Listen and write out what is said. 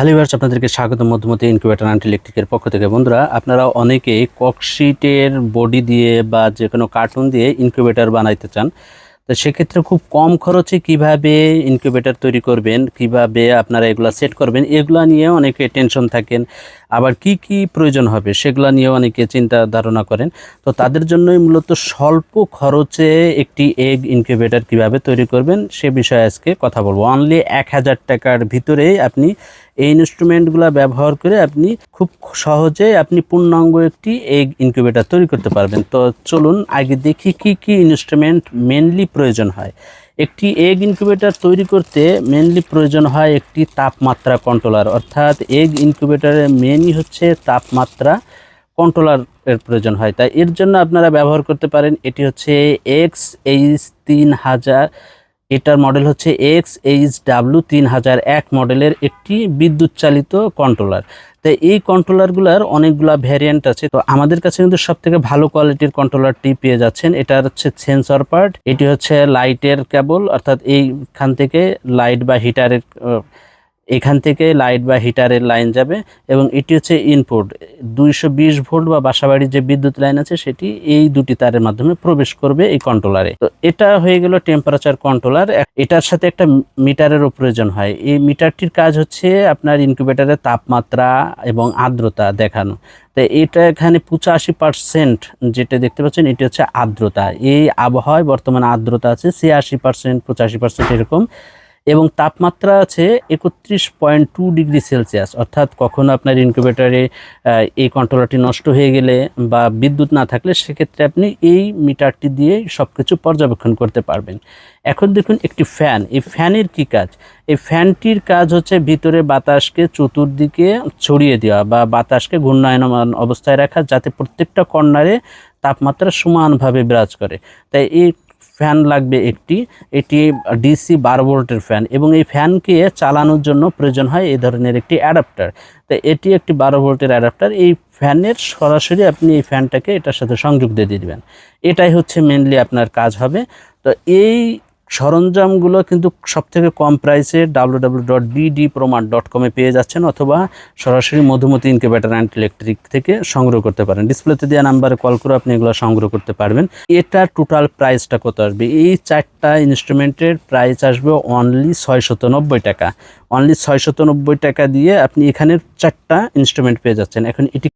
Hello viewers আপনাদেরকে স্বাগত মধ্যমতে incubator and ইলেকট্রিকের পক্ষ থেকে। বন্ধুরা, আপনারা অনেকেই ককশিটের বডি দিয়ে বা যে কোনো কার্টুন দিয়ে ইনকিউবেটর বানাইতে চান, তো সেক্ষেত্রে খুব কম খরচে কীভাবে ইনকিউবেটর তৈরি করবেন, কীভাবে আপনারা এগুলো সেট করবেন, এগুলো নিয়ে অনেকে টেনশন থাকেন। আবার কি কি প্রয়োজন হবে, সেগুলো নিয়ে অনেকে চিন্তা ধারণা করেন। তো তাদের জন্যই মূলত স্বল্প খরচে একটি এগ ইনকিউবেটর কীভাবে তৈরি করবেন, সে বিষয়ে আজকে কথা বলব। অনলি এক হাজার টাকার ভিতরেই আপনি এই ইনস্ট্রুমেন্টগুলো ব্যবহার করে আপনি খুব সহজে আপনি পূর্ণাঙ্গ একটি এগ ইনকিউবেটর তৈরি করতে পারবেন। তো চলুন আগে দেখি কি কি ইনস্ট্রুমেন্ট মেনলি প্রয়োজন হয়। একটি এগ ইনকিউবেটর তৈরি করতে মেনলি প্রয়োজন হয় একটি তাপমাত্রা কন্ট্রোলার অর্থাৎ এগ ইনকিউবেটরের মেনই হচ্ছে তাপমাত্রা কন্ট্রোলার এর প্রয়োজন হয়। তাই এর জন্য আপনারা ব্যবহার করতে পারেন, এটি হচ্ছে এক্স এইচ তিন হাজার এটার মডেল হচ্ছে এক্স এইচ ডাব্লু তিন হাজার এক মডেলের একটি বিদ্যুৎ চালিত কন্ট্রোলার তো এই কন্ট্রোলারগুলোর অনেকগুলো ভ্যারিয়েন্ট আছে। তো আমাদের কাছে কিন্তু সব থেকে ভালো কোয়ালিটির কন্ট্রোলারটি পেয়ে যাচ্ছেন। এটা হচ্ছে সেন্সর পার্ট এটি হচ্ছে লাইটের কেবল অর্থাৎ এইখান থেকে লাইট বা হিটারের এখান থেকে লাইট বা হিটারের লাইন যাবে এবং এটি হচ্ছে ইনপুট দুইশো বিশ ভোল্ট বা বাসাবাড়ির যে বিদ্যুৎ লাইন আছে, সেটি এই দুটি তারের মাধ্যমে প্রবেশ করবে এই কন্ট্রোলারে তো এটা হয়ে গেল টেম্পারেচার কন্ট্রোলার এটার সাথে একটা মিটারেরও প্রয়োজন হয়। এই মিটারটির কাজ হচ্ছে আপনার ইনকিউবেটারের তাপমাত্রা এবং আর্দ্রতা দেখানো। তো এটা এখানে পঁচাশি পার্সেন্ট যেটা দেখতে পাচ্ছেন, এটি হচ্ছে আর্দ্রতা। এই আবহাওয়ায় বর্তমানে আর্দ্রতা আছে ছিয়াশি পার্সেন্ট পঁচাশি পার্সেন্ট এরকম। এবং তাপমাত্রা আছে একত্রিশ পয়েন্ট টু ডিগ্রি সেলসিয়াস। অর্থাৎ কখনো আপনার ইনকিউবেটরে এই কন্ট্রোলারটি নষ্ট হয়ে গেলে বা বিদ্যুৎ না থাকলে সেক্ষেত্রে আপনি এই মিটারটি দিয়ে সব কিছু পর্যবেক্ষণ করতে পারবেন। এখন দেখুন একটি ফ্যান এই ফ্যানের কি কাজ? এই ফ্যানটির কাজ হচ্ছে ভিতরে বাতাসকে চতুর্দিকে ছড়িয়ে দেওয়া বা বাতাসকে ঘূর্ণায়মান অবস্থায় রাখা যাতে প্রত্যেকটা কর্নারে তাপমাত্রা সমানভাবে বিরাজ করে। তাই এই ফ্যান লাগবে একটি, এটি ডিসি বারো ভোল্টের ফ্যান এবং এই ফ্যানকে চালানোর জন্য প্রয়োজন হয় এই ধরনের একটি অ্যাডাপ্টার। তো এটি একটি বারো ভোল্টের অ্যাডাপ্টার, এই ফ্যানের সরাসরি আপনি এই ফ্যানটাকে এটার সাথে সংযোগ দিয়ে দিবেন। এটাই হচ্ছে মেনলি আপনার কাজ হবে। তো এই সরঞ্জামগুলো কিন্তু সব থেকে কম প্রাইসে ডাব্লু ডট বিডি প্রমার ডট কমে পেয়ে যাচ্ছেন অথবা সরাসরি মধুমতি ইনকিউবেটার অ্যান্ড ইলেকট্রিক থেকে সংগ্রহ করতে পারেন। ডিসপ্লেতে দেওয়া নাম্বারে কল করে আপনি এগুলো সংগ্রহ করতে পারবেন। এটা টোটাল প্রাইসটা কত আসবে? এই চারটা ইনস্ট্রুমেন্টের প্রাইস আসবে অনলি ছয়শত টাকা। অনলি ছয়শত টাকা দিয়ে আপনি এখানে চারটা ইনস্ট্রুমেন্ট পেয়ে যাচ্ছেন। এখন এটি